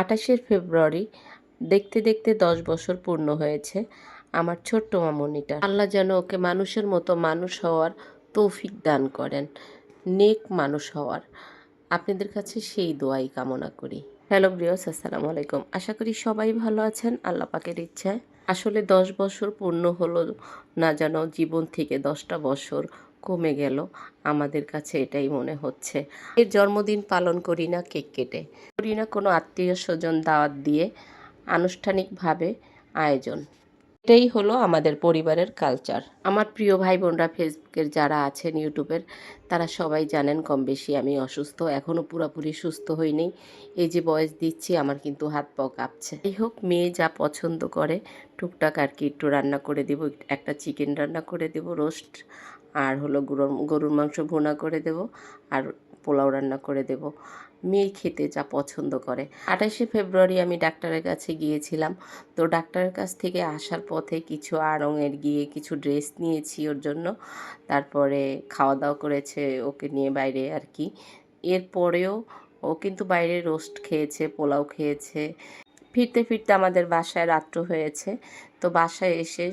আঠাশে ফেব্রুয়ারি দেখতে দেখতে দশ বছর পূর্ণ হয়েছে আমার ছোট্ট মামনিটা। আল্লাহ যেন ওকে মানুষের মতো মানুষ হওয়ার তৌফিক দান করেন, নেক মানুষ হওয়ার। আপনাদের কাছে সেই দোয়াই কামনা করি। হ্যালো ব্রিয়স আসসালামু আলাইকুম। আশা করি সবাই ভালো আছেন, আল্লাহ পাকের ইচ্ছায়। আসলে দশ বছর পূর্ণ হলো না যেন জীবন থেকে দশটা বছর কমে গেল। আমাদের কাছে এটাই মনে হচ্ছে। এর জন্মদিন পালন করি না কেক কেটে। করি না কোনো আত্মীয় স্বজন দাওয়াত দিয়ে আনুষ্ঠানিকভাবে আয়োজন। এটাই হলো আমাদের পরিবারের কালচার আমার প্রিয় ভাই বোনরা ফেসবুকের যারা আছেন, ইউটিউবের, তারা সবাই জানেন কম বেশি আমি অসুস্থ এখনও পুরোপুরি সুস্থ হইনি। এই যে বয়স দিচ্ছি, আমার কিন্তু হাত পাও কাঁপছে। যাই হোক, মেয়ে যা পছন্দ করে, টুকটাক আর কি একটু রান্না করে দেবো, একটা চিকেন রান্না করে দেবো রোস্ট আর হলো গরুর গরুর মাংস ভুনা করে দেব, আর পোলাও রান্না করে দেব। মেয়ে খেতে যা পছন্দ করে। আঠাশে ফেব্রুয়ারি আমি ডাক্তারের কাছে গিয়েছিলাম। তো ডাক্তারের কাছ থেকে আসার পথে কিছু আড়ংয়ের গিয়ে কিছু ড্রেস নিয়েছি ওর জন্য। তারপরে খাওয়া দাওয়া করেছে ওকে নিয়ে বাইরে আর কি। এরপরেও ও কিন্তু বাইরে রোস্ট খেয়েছে, পোলাও খেয়েছে। ফিরতে ফিরতে আমাদের বাসায় রাত্র হয়েছে। তো বাসায় এসে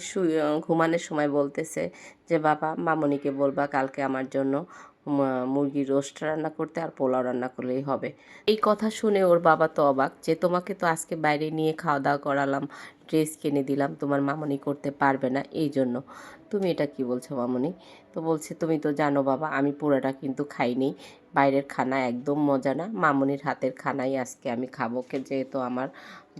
ঘুমানোর সময় বলতেছে যে, বাবা, মামনিকে বলবা কালকে আমার জন্য মুরগির রোস্ট রান্না করতে আর পোলাও রান্না করলেই হবে। এই কথা শুনে ওর বাবা তো অবাক যে তোমাকে তো আজকে বাইরে নিয়ে খাওয়া দাওয়া করালাম, ড্রেস কিনে দিলাম, তোমার মামনি করতে পারবে না এই জন্য তুমি এটা কি বলছো মামনি? তো বলছে, তুমি তো জানো বাবা, আমি পুরোটা কিন্তু খাইনি। বাইরের খানা একদম মজা না। মামনির হাতের খানাই আজকে আমি খাব যেহেতু আমার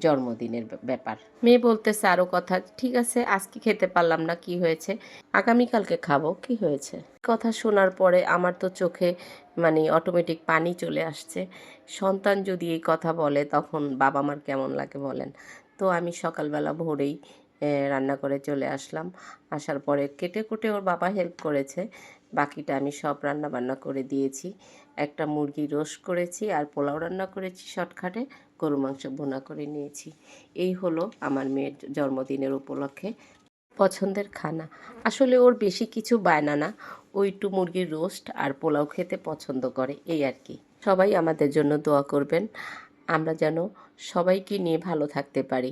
জন্মদিনের ব্যাপার। মেয়ে বলতেছে আরও কথা, ঠিক আছে, আজকে খেতে পারলাম না, কি হয়েছে? আগামীকালকে খাব, কি হয়েছে? কথা শোনার পরে আমার তো চোখে মানে অটোমেটিক পানি চলে আসছে। সন্তান যদি এই কথা বলে, তখন বাবা মার কেমন লাগে বলেন? তো আমি সকালবেলা ভোরেই রান্না করে চলে আসলাম। আসার পরে কেটে কুটে ওর বাবা হেল্প করেছে। বাকিটা আমি সব রান্না বান্না করে দিয়েছি। একটা মুরগি রোস্ট করেছি আর পোলাও রান্না করেছি শর্টকাটে। গরু মাংস ভুনা করে নিয়েছি। এই হলো আমার মেয়ের জন্মদিনের উপলক্ষে পছন্দের খানা। আসলে ওর বেশি কিছু বায়না না ওই একটু মুরগির রোস্ট আর পোলাও খেতে পছন্দ করে, এই আর কি। সবাই আমাদের জন্য দোয়া করবেন। আমরা যেন সবাইকে নিয়ে ভালো থাকতে পারি।